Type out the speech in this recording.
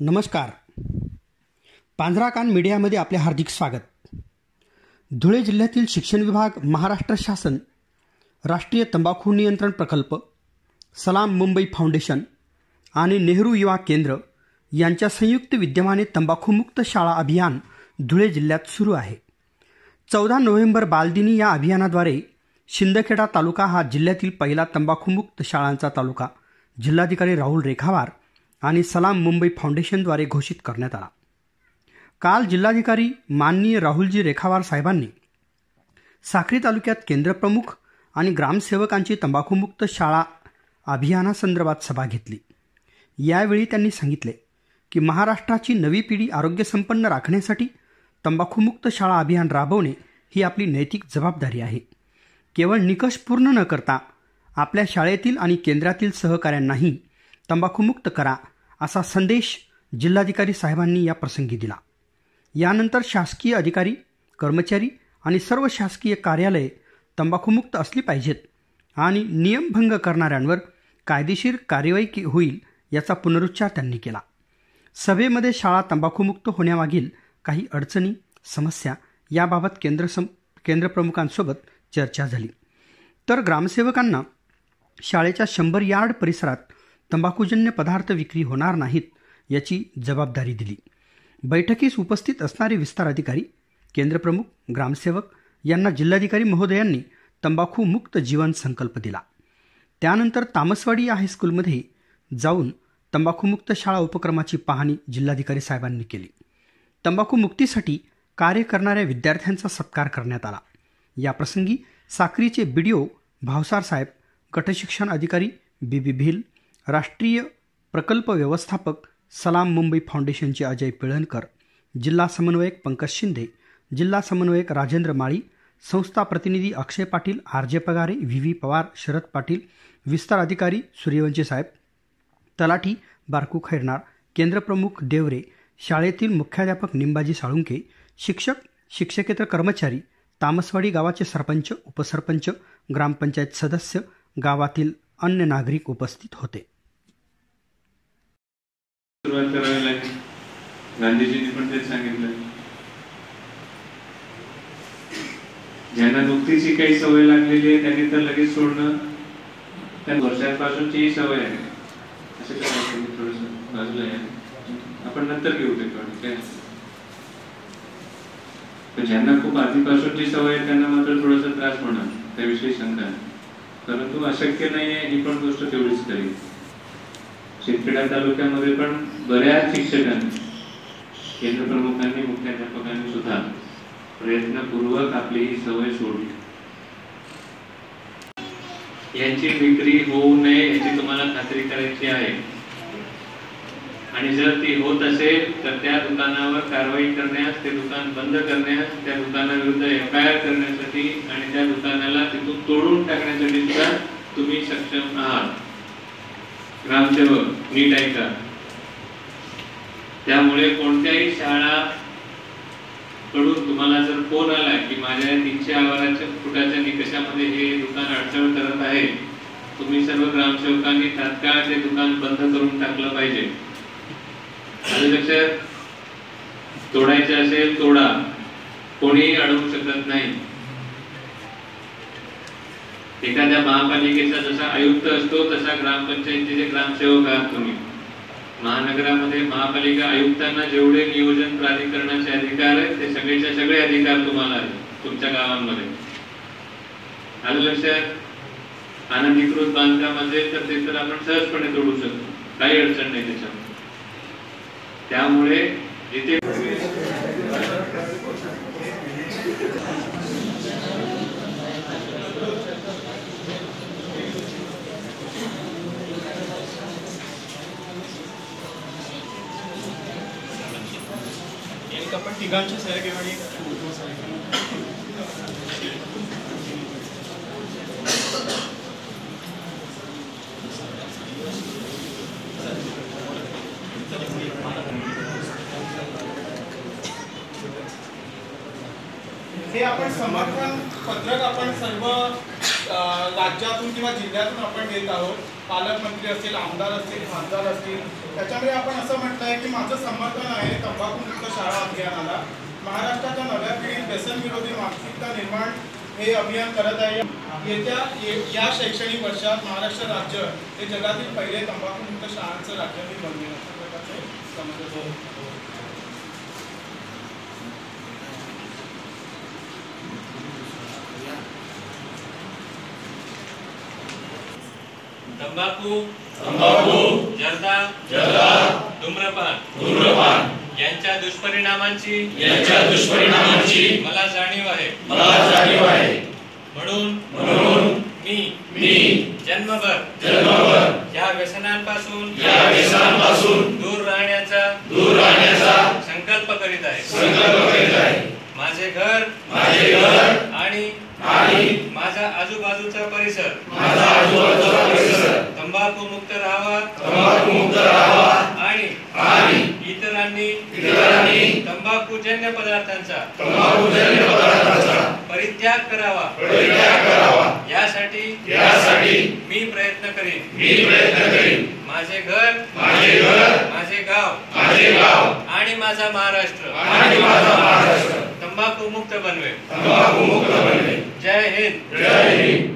नमस्कार. पांझराकान मीडियामध्ये आपले हार्दिक स्वागत. धुळे जिल्ह्यातील शिक्षण विभाग महाराष्ट्र शासन राष्ट्रीय तंबाखू नियंत्रण प्रकल्प सलाम मुंबई फाउंडेशन आणि नेहरू युवा केंद्र यांच्या संयुक्त विद्यमाने तंबाखूमुक्त शाळा अभियान धुळे जिल्ह्यात सुरू आहे. चौदा नोव्हेंबर बालदिनी या अभियानाद्वारे शिंदखेडा तालुका हा जिल्ह्यातील पहिला तंबाखूमुक्त शाळांचा तालुका. जिल्हाधिकारी राहुल रेखावार आणि सलाम मुंबई फाउंडेशनद्वारे घोषित करण्यात आला. काल जिल्हाधिकारी माननीय राहुलजी रेखावार साहेबांनी साक्री तालुक्यात केंद्रप्रमुख आणि ग्रामसेवकांची तंबाखूमुक्त शाळा अभियानासंदर्भात सभा घेतली. यावेळी त्यांनी सांगितले की महाराष्ट्राची नवी पिढी आरोग्यसंपन्न राखण्यासाठी तंबाखूमुक्त शाळा अभियान राबवणे ही आपली नैतिक जबाबदारी आहे. केवळ निकष पूर्ण न करता आपल्या शाळेतील आणि केंद्रातील सहकाऱ्यांनाही तंबाखूमुक्त करा असा संदेश जिल्हाधिकारी साहेबांनी या प्रसंगी दिला. यानंतर शासकीय अधिकारी कर्मचारी आणि सर्व शासकीय कार्यालये तंबाखूमुक्त असली पाहिजेत आणि नियमभंग करणाऱ्यांवर कायदेशीर कार्यवाही होईल याचा पुनरुच्चार त्यांनी केला. सभेमध्ये शाळा तंबाखूमुक्त होण्यामागील काही अडचणी समस्या याबाबत केंद्र सम केंद्रप्रमुखांसोबत चर्चा झाली. तर ग्रामसेवकांना शाळेच्या शंभर यार्ड परिसरात तंबाखूजन्य पदार्थ विक्री होणार नाहीत याची जबाबदारी दिली. बैठकीस उपस्थित असणारे विस्तार अधिकारी केंद्रप्रमुख ग्रामसेवक यांना जिल्हाधिकारी महोदयांनी तंबाखूमुक्त जीवन संकल्प दिला. त्यानंतर तामसवाडी या हायस्कूलमध्ये जाऊन तंबाखूमुक्त शाळा उपक्रमाची पाहणी जिल्हाधिकारी साहेबांनी केली. तंबाखू मुक्तीसाठी कार्य करणाऱ्या विद्यार्थ्यांचा सत्कार करण्यात आला. याप्रसंगी साक्रीचे बीडीओ भावसार साहेब गटशिक्षण अधिकारी बी बी भिल राष्ट्रीय प्रकल्प व्यवस्थापक सलाम मुंबई फाउंडेशनचे अजय पिळणकर जिल्हा समन्वयक पंकज शिंदे जिल्हा समन्वयक राजेंद्र माळी संस्था प्रतिनिधी Akshay Patil R J Pagare V V Pawar Sharad Patil विस्तार अधिकारी सूर्यवंशी साहेब तलाठी बारकू खैरनार केंद्रप्रमुख देवरे शाळेतील मुख्याध्यापक निंबाजी साळुंके शिक्षक शिक्षकेतर कर्मचारी तामसवाडी गावाचे सरपंच उपसरपंच ग्रामपंचायत सदस्य गावातील अन्य नागरिक उपस्थित होते. सुरुवात करावी लागेल. गांधीजींनी पण तेच सांगितलं. ज्यांना नुकतीची काही सवय लागलेली आहे त्यांनी तर लगेच सोडणं त्या वर्षांपासूनची सवय आहे. असं काय थोडस बाजूला आपण नंतर घेऊ ते पण काय? पण ज्यांना खूप आधीपासूनची सवय आहे त्यांना मात्र थोडासा त्रास होणार त्याविषयी शंका परंतु अशक्य नाही आहे ही पण गोष्ट तेवढीच करेल शिंदखेडा तालुक्यामध्ये पण बऱ्याच शिक्षकांनी केंद्र प्रमुखांनी मुख्याध्यापकांनी सुद्धा प्रयत्नपूर्वक आपली ही सवय सोडली. यांची विक्री होऊ नये याची तुम्हाला खात्री करायची आहे. आणि जर ती होत असेल तर त्या दुकानावर कारवाई करण्यास ते दुकान बंद करण्यास त्या दुकानाविरुद्ध एफ आय आर करण्यासाठी आणि त्या दुकानाला तिथून तोडून टाकण्यासाठी सुद्धा तुम्ही सक्षम आहात. ग्रामसेवक नीट ऐका. त्यामुळे कोणत्याही शाळा कडून तुम्हाला जर फोन आला की माझ्या तीनशे आवाराच्या फुटाच्या निकषामध्ये हे दुकान अडचण करत आहे तुम्ही सर्व ग्रामसेवकांनी तात्काळ ते दुकान बंद करून टाकलं पाहिजे. आलं लक्षात तोडायचे असेल तोडा कोणीही अडवू शकत नाही. एखाद्या महापालिकेचा जसा आयुक्त असतो तसा ग्रामपंचायतीचे ग्रामसेवक आहात तुम्ही. महानगरामध्ये महापालिका आयुक्तांना जेवढे नियोजन प्राधिकरणाचे अधिकार आहेत ते सगळेच्या सगळे अधिकार तुम्हाला आहेत तुमच्या गावांमध्ये. आलं लक्षात? अनधिकृत बांधकाम असेल तर ते तर आपण सहजपणे तोडू शकतो. काही अडचण नाही त्याच्यामध्ये. त्यामुळे जिथे पण तिघांची आणि हे आपण समर्थन पत्रक आपण सर्व राज्यातून किंवा जिल्ह्यातून आपण देत आहोत. पालकमंत्री असतील आमदार असतील खासदार असतील. त्याच्यामुळे आपण असं म्हटलंय की माझं समर्थन अभियानाला महाराष्ट्राच्या नव्या पिढीत व्यसन विरोधी मानसिकता निर्माण हे अभियान करत आहे. येत्या ये- या शैक्षणिक वर्षात महाराष्ट्र राज्य हे जगातील पहिले तंबाखूमुक्त शाळांचं राज्य मी बनवेन अशा प्रकारचे. तंबाखू तंबाखू जर्दा जर्दा धूम्रपान. धूम्रपान. यांच्या दुष्परिणामांची यांच्या दुष्परिणामांची मला जाणीव आहे. मला जाणीव आहे. म्हणून म्हणून मी मी जन्मभर जन्मभर या व्यसनांपासून या व्यसनांपासून दूर राहण्याचा दूर राहण्याचा संकल्प करीत आहे. संकल्प करीत आहे. माझे घर माझे घर आणि आणि माझा आजूबाजूचा परिसर माझा आजूबाजूचा परिसर तंबाखू मुक्त राहावा. तंबाखू मुक्त राहावा. इतरांनी तंबाखूजन्य पदार्थांचा तंबाखूजन्य पदार्थांचा परित्याग करावा. परित्याग करावा. यासाठी यासाठी मी प्रयत्न करीन. मी प्रयत्न करीन. माझे घर माझे घर माझे गाव माझे गाव आणि माझा महाराष्ट्र आणि माझा महाराष्ट्र तंबाखू मुक्त बनवेल तंबाखू मुक्त बनवे जय हिंद. जय हिंद.